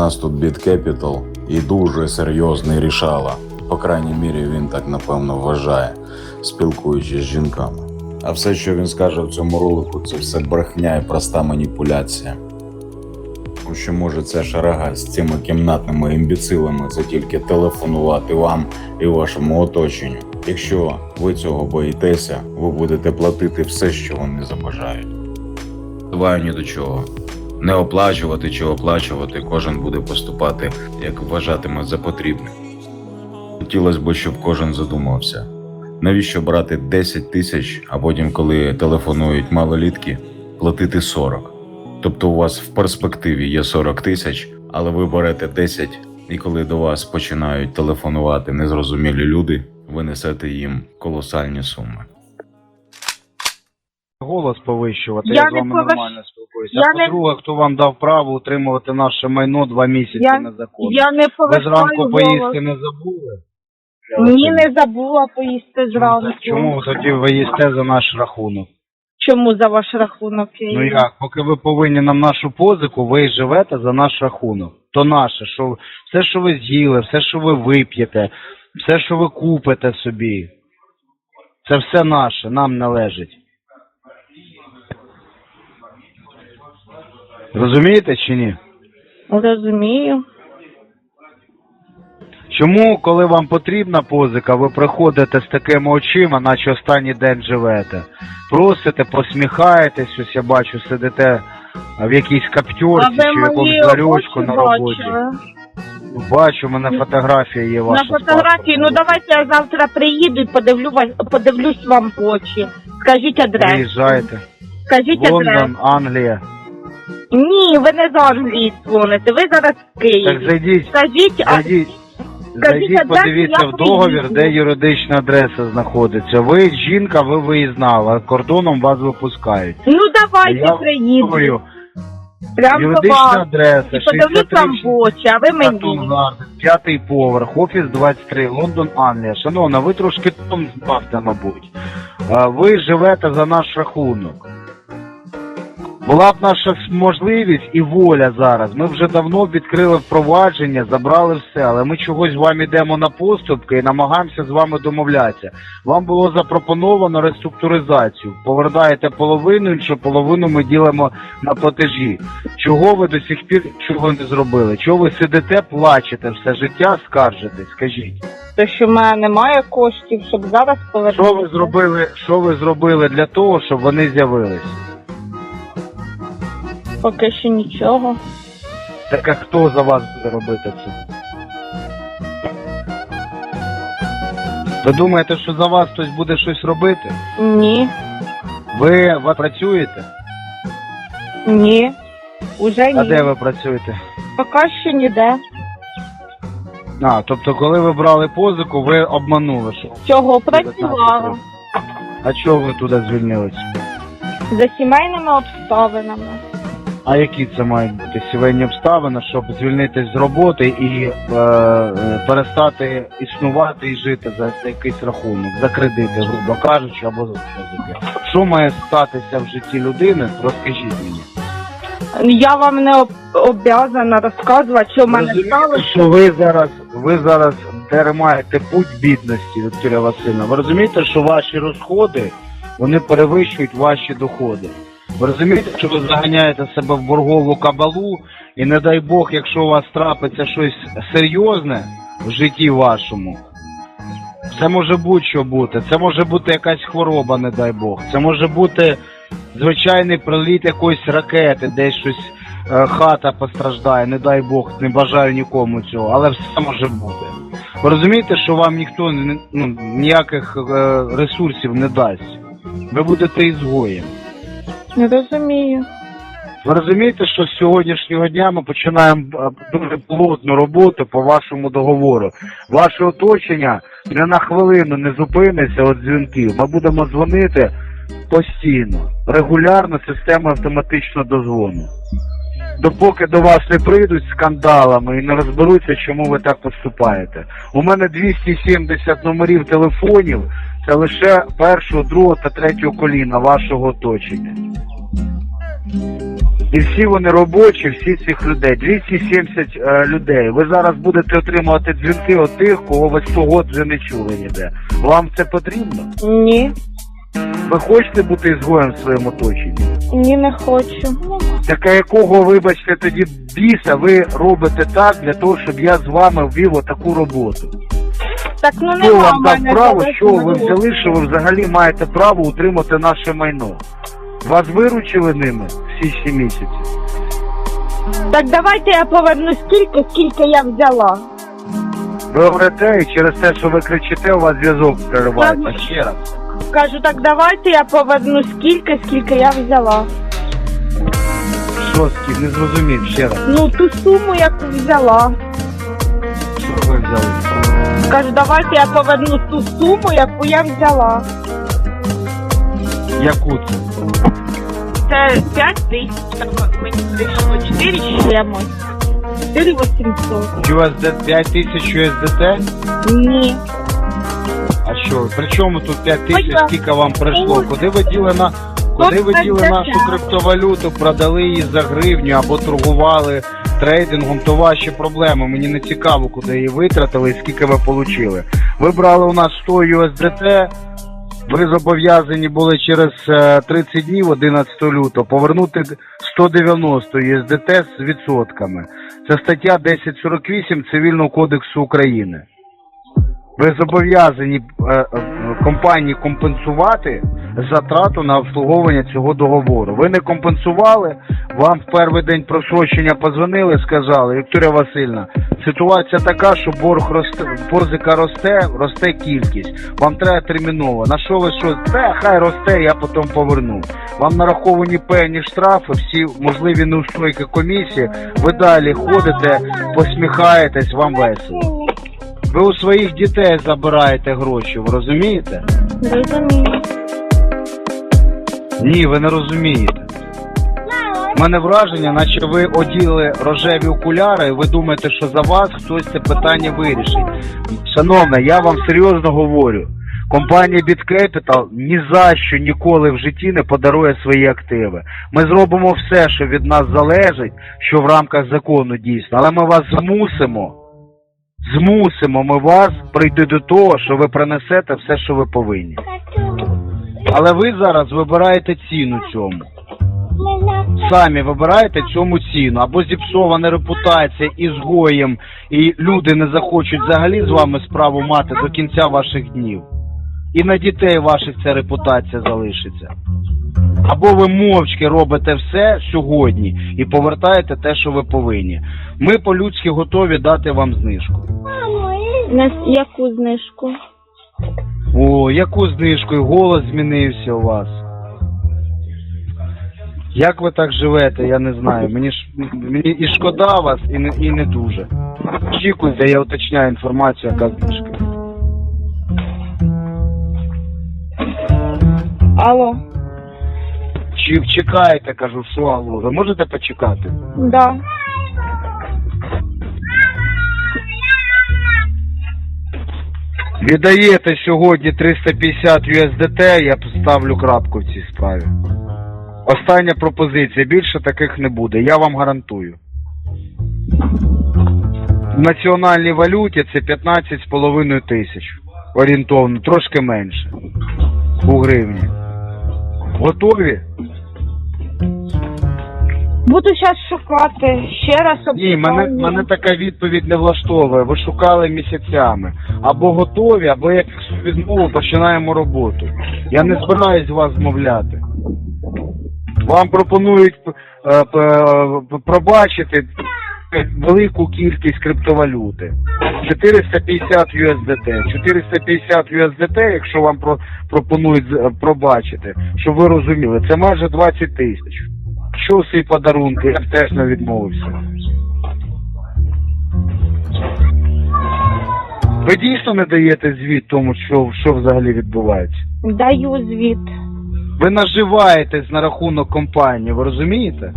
Нас тут Біт Capital і дуже серйозний рішала. По крайній мірі, він так напевно вважає, спілкуючись з жінками. А все, що він скаже в цьому ролику, це все брехня і проста маніпуляція. Що може ця шарага з цими кімнатними імбіцилами це тільки телефонувати вам і вашому оточенню. Якщо ви цього боїтеся, ви будете платити все, що вони забажають. Давай ні до чого. Не оплачувати чи оплачувати, кожен буде поступати, як вважатиме за потрібне. Хотілося б, щоб кожен задумався. Навіщо брати 10 тисяч, а потім, коли телефонують малолітки, платити 40? Тобто у вас в перспективі є 40 тисяч, але ви берете 10, і коли до вас починають телефонувати незрозумілі люди, ви несете їм колосальні суми. голос повищувати, я, Я з вами нормально спілкуюся. Я а не- по-друге, хто вам дав право утримувати наше майно два місяці Я- незаконно? Я не Ви зранку голос. поїсти не забули? Ні, не забула поїсти зранку. Чому ви тоді ви їсте за наш рахунок? Чому за ваш рахунок я Ну їм? як, поки ви повинні нам нашу позику, ви живете за наш рахунок. То наше, що все, що ви з'їли, все, що ви вип'єте, все, що ви купите собі, це все наше, нам належить. Розумієте чи ні? Розумію. Чому, коли вам потрібна позика, ви приходите з такими очима, наче останній день живете? Просите, посміхаєтесь, ось я бачу, сидите в якійсь каптьорці чи в якомусь ларьочку на роботі. бачили? Бачу, у мене фотографія є ваша. На фотографії, ну давайте я завтра приїду і подивлю вас, подивлюсь вам в очі. Скажіть адресу. Приїжджайте. Скажіть Лондон, адресу. Англія. Ні, ви не з Англії дзвоните, ви зараз в Києві. Так зайдіть, Скажіть, а зайдіть. Скажіть Зайдіть, подивіться я в договір, приїду. де юридична адреса знаходиться. Ви жінка, ви виїзна, кордоном вас випускають. ну давайте Я приїду. говорю, Прямо до Юридична вас. адреса, І подивлюсь вам в очі, а ви мені. Гарден, п'ятий поверх, офіс 23, Лондон, Англія. Шановна, ви трошки там збавте, мабуть. Ви живете за наш рахунок. Була б наша можливість і воля зараз. Ми вже давно відкрили впровадження, забрали все, але ми чогось з вами йдемо на поступки і намагаємося з вами домовлятися. Вам було запропоновано реструктуризацію. Повертаєте половину, іншу половину ми ділимо на платежі. Чого ви до сих пір чого не зробили? Чого ви сидите, плачете все життя, скаржитесь? Скажіть, То що в мене немає коштів, щоб зараз повернути. що ви зробили? Що ви зробили для того, щоб вони з'явились? Поки що нічого. Так а хто за вас буде робити це? Ви думаєте, що за вас хтось буде щось робити? Ні, Ви, ви працюєте? ні. Уже А де ви працюєте? Поки що ніде. А, тобто, коли ви брали позику, ви обманули, що Чого працювала? А чого ви туди звільнились? За сімейними обставинами. А які це мають бути сімейні обставини, щоб звільнитись з роботи і е, е, перестати існувати і жити за, за якийсь рахунок, за кредити, грубо кажучи, або за позики? Що має статися в житті людини? Розкажіть мені. Я вам не об- обязана розказувати, що в мене Розумієте, сталося. що ви зараз, ви зараз тримаєте путь бідності, Вікторія Васильівна. Ви розумієте, що ваші розходи вони перевищують ваші доходи. Ви розумієте, що ви заганяєте себе в боргову кабалу, і не дай Бог, якщо у вас трапиться щось серйозне в житті вашому, це може будь-що бути. Це може бути якась хвороба, не дай Бог. Це може бути звичайний приліт якоїсь ракети, десь щось е, хата постраждає, не дай Бог, не бажаю нікому цього, але все може бути. Ви розумієте, що вам ніхто ну, ніяких е, ресурсів не дасть. Ви будете ізгоєм. Не розумію. Ви розумієте, що з сьогоднішнього дня ми починаємо е, дуже плотну роботу по вашому договору. Ваше оточення не на хвилину не зупиниться від дзвінків. Ми будемо дзвонити постійно, регулярно система автоматичного дозвону. Допоки до вас не прийдуть скандалами і не розберуться, чому ви так поступаєте. У мене 270 номерів телефонів. Це лише першого, другого та третього коліна вашого оточення. І всі вони робочі, всі цих людей, 270 е, людей. Ви зараз будете отримувати дзвінки від тих, кого ви 100 год вже не чули ніде. Вам це потрібно? Ні, Ви хочете бути ізгоєм в своєму оточенні? ні, не хочу. Так а якого, вибачте, тоді біса ви робите так для того, щоб я з вами ввів отаку роботу? Так ну Хто нема вам в дав мене право, зараз що ви взяли, що ви взагалі маєте право утримати наше майно? Вас виручили ними всі ці місяці? Так давайте я поверну стільки, скільки я взяла. Ви говорите, і через те, що ви кричите, у вас зв'язок переривається. Ще раз. Кажу, так давайте я поверну скільки, скільки я взяла. Що? Не зрозумів, ще раз. Ну ту суму, яку взяла. Що ви взяли? Кажу, давайте я поверну ту суму, яку я взяла. Яку це? Це 5 тисяч, так мені прийшло 4 з чимось. 4 800. USD 5 тисяч USDT? Ні. А що? При чому тут 5 тисяч, Ой, скільки вам прийшло? Куди ви діли на куди ви діли нашу криптовалюту, продали її за гривню або торгували трейдингом, то ваші проблеми. Мені не цікаво, куди її витратили і скільки ви отримали. Ви брали у нас 100 USDT, ви зобов'язані були через е, 30 днів 11 лютого повернути 190 USDT з відсотками. Це стаття 1048 Цивільного кодексу України. Ви зобов'язані е, е, компанії компенсувати затрату на обслуговування цього договору. Ви не компенсували, вам в перший день просрочення позвонили, сказали, Вікторія Васильівна, ситуація така, що борг росте, борзика росте, росте кількість. Вам треба терміново. На що ви що? Та хай росте, я потім поверну. Вам нараховані певні штрафи, всі можливі неустойки комісії. Ви далі ходите, посміхаєтесь, вам весело. Ви у своїх дітей забираєте гроші, ви розумієте? Розумію. Ні, ви не розумієте. У мене враження, наче ви оділи рожеві окуляри, і ви думаєте, що за вас хтось це питання вирішить. Шановна, я вам серйозно говорю. Компанія BitCapital ні за що ніколи в житті не подарує свої активи. Ми зробимо все, що від нас залежить, що в рамках закону дійсно, але ми вас змусимо. Змусимо ми вас прийти до того, що ви принесете все, що ви повинні. Але ви зараз вибираєте ціну цьому. Самі вибираєте цьому ціну. Або зіпсована репутація ізгоєм, і люди не захочуть взагалі з вами справу мати до кінця ваших днів. І на дітей ваших ця репутація залишиться. Або ви мовчки робите все сьогодні і повертаєте те, що ви повинні. Ми по-людськи готові дати вам знижку. На яку знижку? О, яку знижку, і голос змінився у вас. Як ви так живете, я не знаю. Мені ж мені і шкода вас, і не і не дуже. Очікуйте, я уточняю інформацію, яка знижка. Алло. Чи чекаєте, кажу, що алло, ви можете почекати? Да. Віддаєте сьогодні 350 USDT, я поставлю крапку в цій справі. Остання пропозиція, більше таких не буде, я вам гарантую. В національній валюті це 15,5 тисяч. Орієнтовно, трошки менше. У гривні. Готові? Буду зараз шукати ще раз Ні, мене, мене така відповідь не влаштовує. Ви шукали місяцями. Або готові, або як відмову починаємо роботу. Я не збираюсь вас змовляти. Вам пропонують е, п- пробачити велику кількість криптовалюти. 450 USDT. 450 USDT, якщо вам про, пропонують пробачити, щоб ви розуміли, це майже 20 тисяч. Що свої подарунки, я б теж не відмовився. Ви дійсно не даєте звіт тому, що, що взагалі відбувається? Даю звіт. Ви наживаєтесь на рахунок компанії, ви розумієте?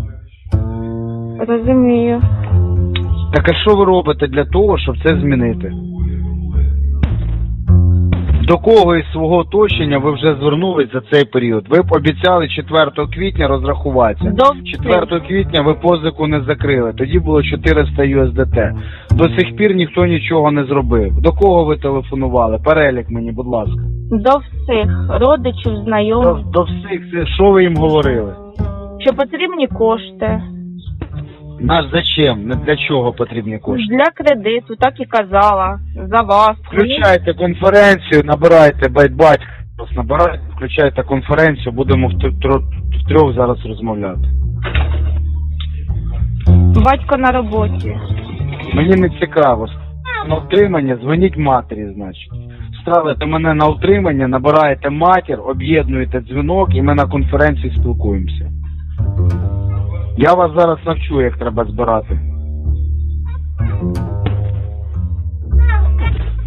Розумію. Так а що ви робите для того, щоб це змінити? До кого із свого оточення ви вже звернулись за цей період? Ви обіцяли 4 квітня розрахуватися. До 4 квітня ви позику не закрили. Тоді було 400 USDT. До сих пір ніхто нічого не зробив. До кого ви телефонували? Перелік мені, будь ласка. До всіх родичів, знайомих, до всіх, це- що ви їм говорили? що потрібні кошти Наш зачем? Не для чого потрібні кошти? для кредиту, так і казала. За вас. Включайте конференцію, набирайте байтбать, набирайте, включайте конференцію, будемо в трьох зараз розмовляти. Батько на роботі. Мені не цікаво. На утримання дзвоніть матері, значить. Ставите мене на утримання, набираєте матір, об'єднуєте дзвінок і ми на конференції спілкуємося. Я вас зараз навчу, як треба збирати.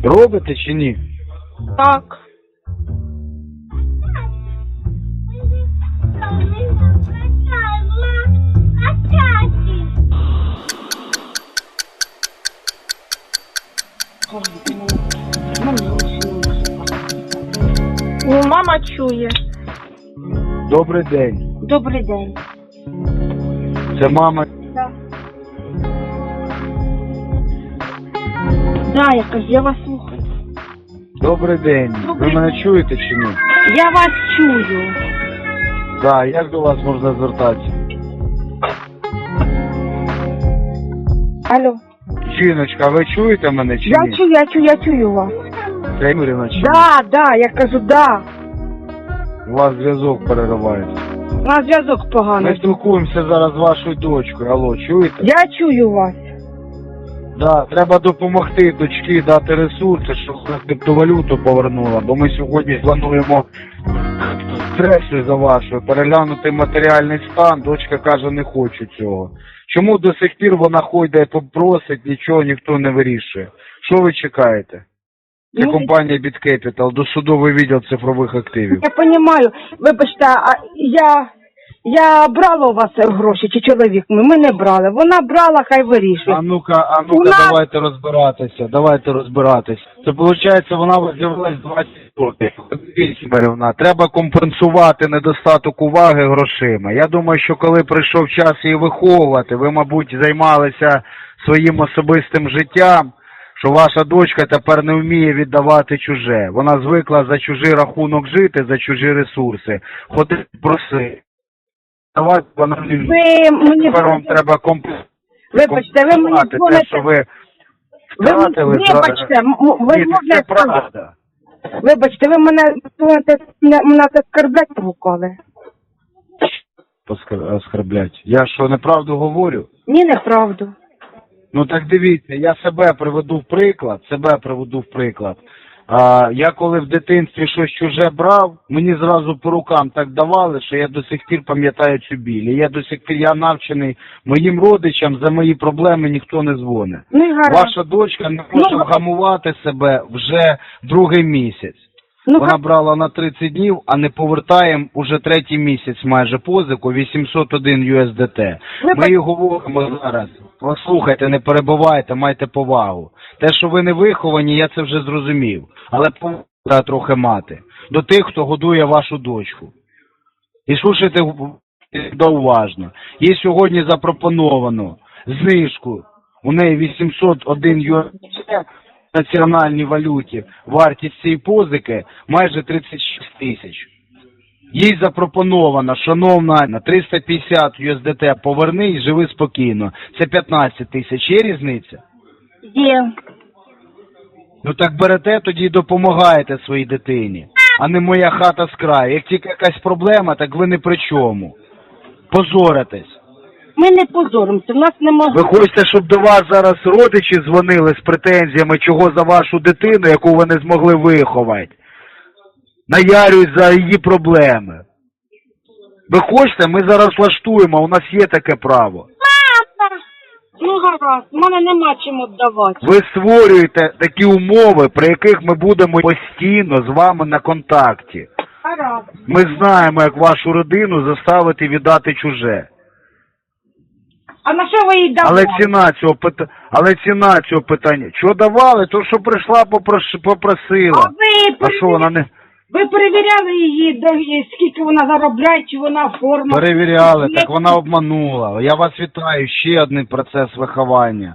Робите чи ні? Так. Мама чує. Добрий день. Добрий день. Це мама. Да. Да, якось я вас слухаю. Добрий день. Ви мене чуєте чи ні? Я вас чую. Так, як до вас можна звертатися? Алло. Жіночка, ви чуєте мене чи Я ні? чую, я чую, я чую вас. Це Ігорівна, чи ні? Да, да, я кажу, да. У вас зв'язок переривається. У нас зв'язок поганий. Ми спілкуємося зараз з вашою дочкою. Алло, чуєте? Я чую вас. Да, треба допомогти дочці дати ресурси, щоб вона криптовалюту повернула, бо ми сьогодні плануємо стресу за вашою, переглянути матеріальний стан, дочка каже, не хочу цього. Чому до сих пір вона ходить, попросить, нічого ніхто не вирішує? Що ви чекаєте? Це Ну, компанія BitCapital, досудовий відділ цифрових активів. Я розумію. Вибачте, а я, я брала у вас гроші, чи чоловік ми? Ми не брали. Вона брала, хай вирішує. А ну-ка, а У ну-ка, нас- давайте розбиратися, давайте розбиратися. Це виходить, вона з'явилась 20 років. Марівна, Треба компенсувати недостаток уваги грошима. Я думаю, що коли прийшов час її виховувати, ви, мабуть, займалися своїм особистим життям, що ваша дочка тепер не вміє віддавати чуже. Вона звикла за чужий рахунок жити, за чужі ресурси. Ходи проси. Давайте вона не Ви мені Тепер вам треба компенсувати. вибачте, ви мені те, дзвоните. що ви Ви втратили. вибачте, м- м- ви Ні, можете це правда. Вибачте, ви мене дзвоните, мене це скарблять погукали. Поскар- Я що, неправду говорю? Ні, неправду. Ну так дивіться, я себе приведу в приклад, себе приведу в приклад. А, я коли в дитинстві щось чуже брав, мені зразу по рукам так давали, що я до сих пір пам'ятаю цю біль. І я до сих пір я навчений моїм родичам за мої проблеми ніхто не дзвонить. Ну і гаразд. Ваша дочка не може Ну, вгамувати себе вже другий місяць. Ну, Вона брала на 30 днів, а не повертаємо уже третій місяць майже позику 801 USDT. Ми їй говоримо зараз. Послухайте, не перебувайте, майте повагу. Те, що ви не виховані, я це вже зрозумів. Але повагу треба трохи мати до тих, хто годує вашу дочку. І слушайте уважно. Їй сьогодні запропоновано знижку. У неї 801 USDT національній валюті. Вартість цієї позики майже 36 тисяч. Їй запропоновано, шановна, на 350 USDT поверни і живи спокійно. Це 15 тисяч. Є різниця? є. Ну так берете тоді і допомагаєте своїй дитині, а не моя хата з краю. Як тільки якась проблема, так ви не при чому. Позоритесь. Ми не позоримося, в нас немає. Ви хочете, щоб до вас зараз родичі дзвонили з претензіями, чого за вашу дитину, яку ви не змогли виховати. Наярюють за її проблеми. Ви хочете, ми зараз влаштуємо, у нас є таке право. Ну гаразд, в мене нема чим віддавати. Ви створюєте такі умови, при яких ми будемо постійно з вами на контакті. Гаразд. Ми знаємо, як вашу родину заставити віддати чуже. А на що ви їй давали? Але ціна цього питання, але ціна цього питання. Чого давали? То, що прийшла, попрош... А попросила. ви, А що вона не ви перевіряли її, де, скільки вона заробляє, чи вона форма? перевіряли, так вона обманула. Я вас вітаю, ще один процес виховання.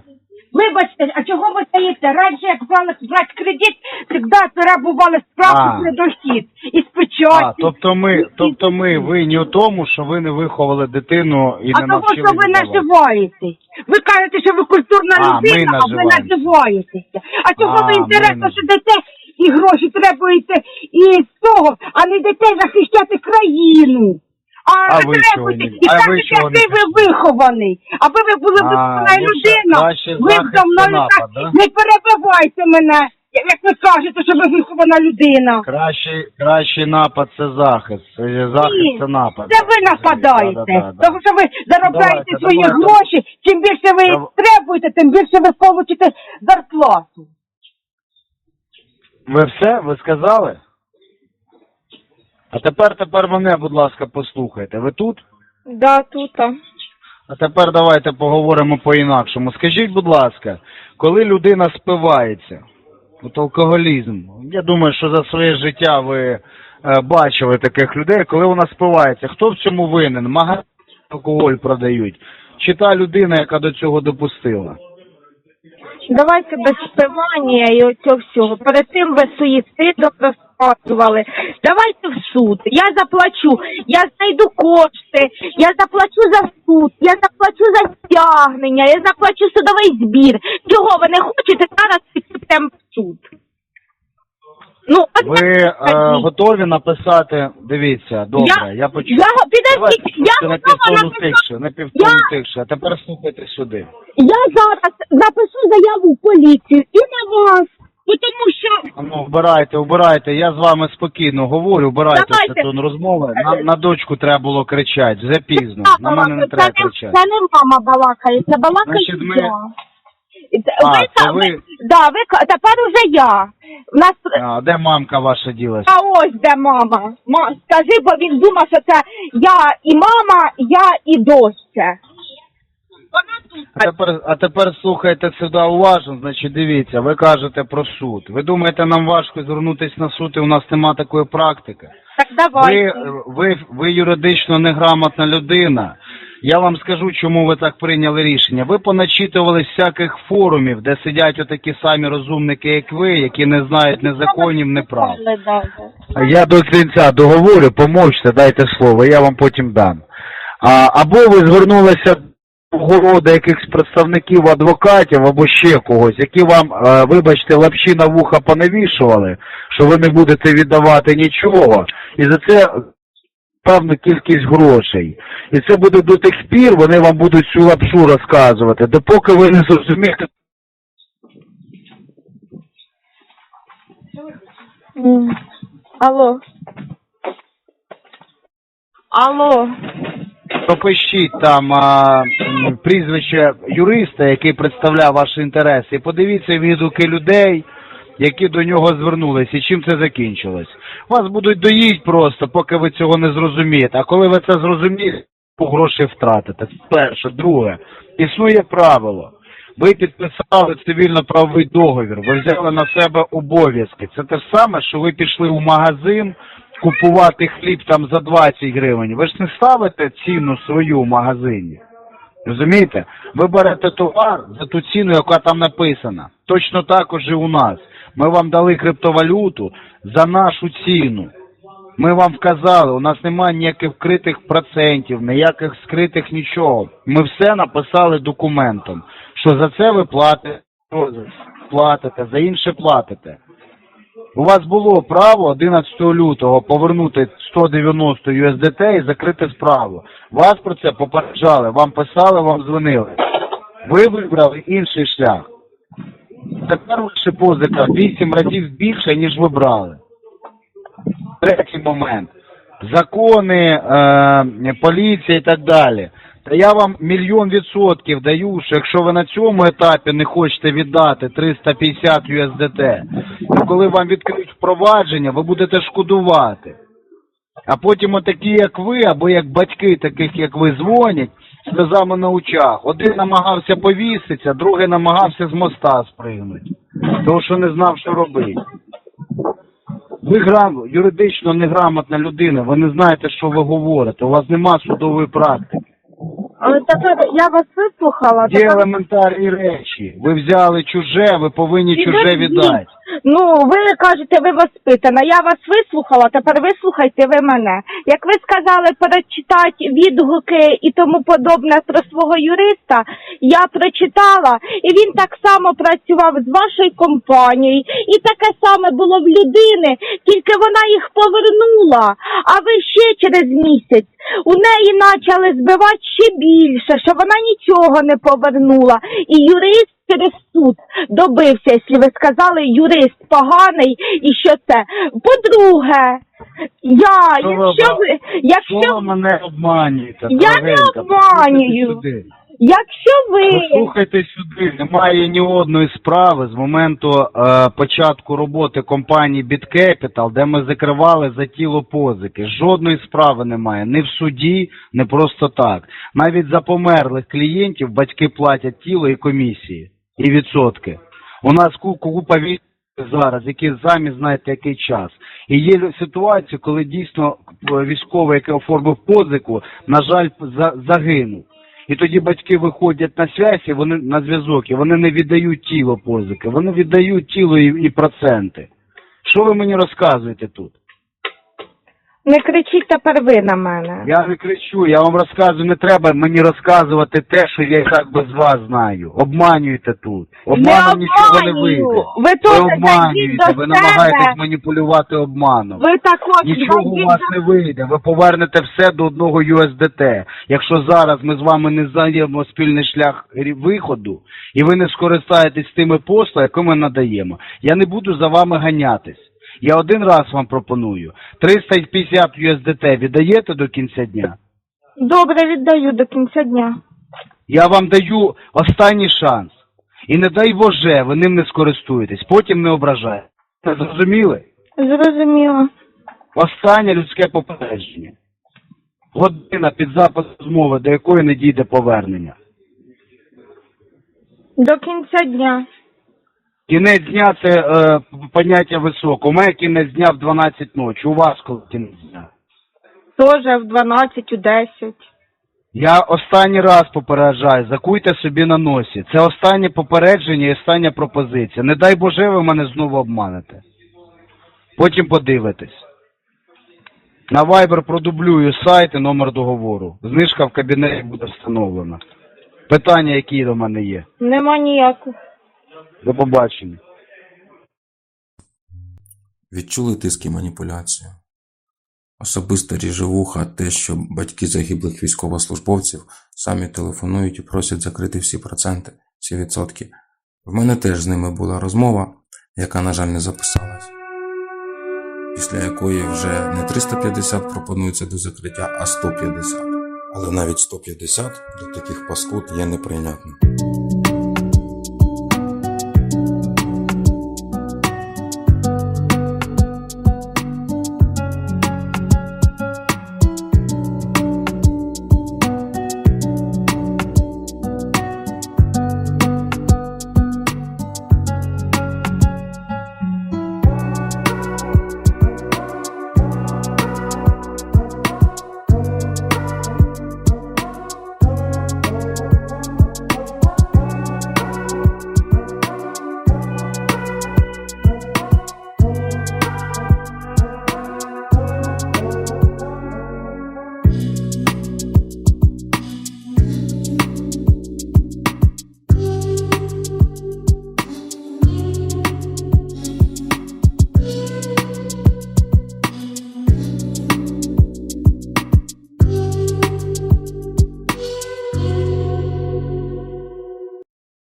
Вибачте, а чого ви даєте? Раніше, як брали брати кредит, завжди перебували справку А. про дохід. І спочатку. А, тобто ми, тобто ми винні у тому, що ви не виховали дитину і А не того, навчили що ви віддавати. наживаєтесь. Ви кажете, що ви культурна А, ми людина, а ви наживаємося. наживаєтеся. А чого А, ви ми інтересно, наж- що дете і гроші требуєте і з того, а не дете захищати країну. А, А ви чого не- і а ви кажете, чого не який ви вихований. Аби ви були А, вихована ну, людина, ви захист за мною напад, так да? не перебивайте мене, як ви кажете, що ви вихована людина. Кращий, кращий напад це захист. Захист це напад. Це ви нападаєте. Да, да, да, Тому що ви заробляєте Давайте, свої давайте. гроші, чим більше ви їх Дав- требуєте, тим більше ви получите зарплату. Ви все? Ви сказали? А тепер, тепер мене, будь ласка, послухайте. Ви тут? Да, тут. А тепер давайте поговоримо по-інакшому. Скажіть, будь ласка, коли людина спивається, от алкоголізм, я думаю, що за своє життя ви е, бачили таких людей, коли вона спивається, хто в цьому винен? Магазин алкоголь продають? Чи та людина, яка до цього допустила? Давайте без спивання і оцього всього. Перед тим ви суїцидом розказували. Давайте в суд. Я заплачу, я знайду кошти, я заплачу за суд, я заплачу за стягнення, я заплачу судовий збір. Чого ви не хочете зараз підемо в суд? Ну, от Ви е, готові написати, дивіться, добре, я, почув. Я, підождіть, я готова півтону написати. тихше, на півтону Я- тихше, а тепер слухайте сюди. Я зараз напишу заяву в поліцію і на вас, тому що А Ну, вбирайте, вбирайте, я з вами спокійно говорю, вбирайте Давайте. це тон розмови. На, на дочку треба було кричати, вже пізно. Так, На мене не треба це, кричати. це не мама балакає, це балакає Значить, ми- я. І це- А, ви, це та- ви- да, ви, ка- тепер уже я. У нас, А, де мамка ваша ділася? а ось де мама. Ма, скажи, бо він думав, що це я і мама, я і А тепер, а тепер слухайте сюди уважно, значить дивіться, ви кажете про суд. Ви думаєте, нам важко звернутися на суд, і у нас нема такої практики? Так давайте. ви, ви юридично неграмотна людина. Я вам скажу, чому ви так прийняли рішення. Ви поначитували всяких форумів, де сидять отакі самі розумники, як ви, які не знають ні законів, ні прав. Я до кінця договорю, помовчте, дайте слово, я вам потім дам. А, або ви звернулися до якихось представників адвокатів або ще когось, які вам, е, вибачте, лапші на вуха понавішували, що ви не будете віддавати нічого, і за це певну кількість грошей. І це буде до тих пір, вони вам будуть цю лапшу розказувати, допоки ви не зрозумієте. Алло. Алло. Пропишіть там а, прізвище юриста, який представляв ваші інтереси, і подивіться відгуки людей, які до нього звернулися, і чим це закінчилось. Вас будуть доїть просто, поки ви цього не зрозумієте. А коли ви це зрозумієте, гроші втратите. Перше, друге, існує правило. Ви підписали цивільно-правовий договір, ви взяли на себе обов'язки. Це те саме, що ви пішли в магазин купувати хліб там за 20 гривень. Ви ж не ставите ціну свою в магазині. Розумієте? Ви берете товар за ту ціну, яка там написана. Точно також і у нас. Ми вам дали криптовалюту за нашу ціну. Ми вам вказали, у нас немає ніяких вкритих процентів, ніяких скритих нічого. Ми все написали документом, що за це ви платите, платите, за інше платите. У вас було право 11 лютого повернути 190 USDT і закрити справу. Вас про це попереджали, вам писали, вам дзвонили. Ви вибрали інший шлях. Тепер ваша позика 8 разів більше, ніж ви брали. Третій момент. Закони, е, поліція і так далі. Та я вам мільйон відсотків даю, що якщо ви на цьому етапі не хочете віддати 350 USDT, то коли вам відкриють впровадження, ви будете шкодувати. А потім отакі, як ви, або як батьки таких, як ви, дзвонять сльозами на очах. Один намагався повіситися, другий намагався з моста спригнути. Тому що не знав, що робити. Ви грам... юридично неграмотна людина, ви не знаєте, що ви говорите. У вас нема судової практики. Але тепер я вас вислухала. Є елементарні речі. Ви взяли чуже, ви повинні чуже віддати. Ну, ви кажете, ви воспитана. Я вас вислухала, тепер вислухайте ви мене. Як ви сказали перечитати відгуки і тому подобне про свого юриста, я прочитала, і він так само працював з вашою компанією, і таке саме було в людини, тільки вона їх повернула. А ви ще через місяць у неї почали збивати ще більше, що вона нічого не повернула. І юрист через суд добився, якщо ви сказали, юрист поганий і що це. По-друге, я, якщо ви, якщо, ви мене обманюєте? Я не обманюю. Якщо ви, Послухайте сюди, немає ні одної справи з моменту е, початку роботи компанії BitCapital, де ми закривали за тіло позики. Жодної справи немає. Ні в суді, не просто так. Навіть за померлих клієнтів батьки платять тіло і комісії, і відсотки. У нас купа військ зараз, які самі знаєте, який час. І є ситуації, коли дійсно е, військовий, який оформив позику, на жаль, загинув. І тоді батьки виходять на зв'язь, і вони на зв'язок, і вони не віддають тіло позики, вони віддають тіло і, і проценти. Що ви мені розказуєте тут? Не кричіть тепер ви на мене. Я не кричу, я вам розказую, не треба мені розказувати те, що я і так без вас знаю. Обманюєте тут. Обманом нічого не вийде. Ви Ви зайдіть обманюєте, до ви себе. намагаєтесь маніпулювати обманом. Ви також Нічого у зайдіть вас до не вийде. Ви повернете все до одного USDT. Якщо зараз ми з вами не знайдемо спільний шлях рі- виходу, і ви не скористаєтесь тими послугами, які ми надаємо, я не буду за вами ганятись. Я один раз вам пропоную. 350 USDT віддаєте до кінця дня? Добре, віддаю до кінця дня. Я вам даю останній шанс. І не дай Боже, ви ним не скористуєтесь, потім не ображайте. Зрозуміли? Зрозуміло. Останнє людське попередження. Година під запис розмови, до якої не дійде повернення. До кінця дня. Кінець дня це е, поняття високе. У мене кінець дня в 12 ночі. У вас коли кінець дня? Теж в 12, у 10. Я останній раз попереджаю, закуйте собі на носі. Це останнє попередження і остання пропозиція. Не дай Боже, ви мене знову обманете. Потім подивитесь. На Viber продублюю сайт і номер договору. Знижка в кабінеті буде встановлена. Питання, які до мене є. Нема ніяких. До побачення. Відчули тиск і маніпуляцію. Особисто ріже вуха те, що батьки загиблих військовослужбовців самі телефонують і просять закрити всі проценти, всі відсотки. В мене теж з ними була розмова, яка, на жаль, не записалась. Після якої вже не 350 пропонується до закриття, а 150. Але навіть 150 до таких паскуд є неприйнятним.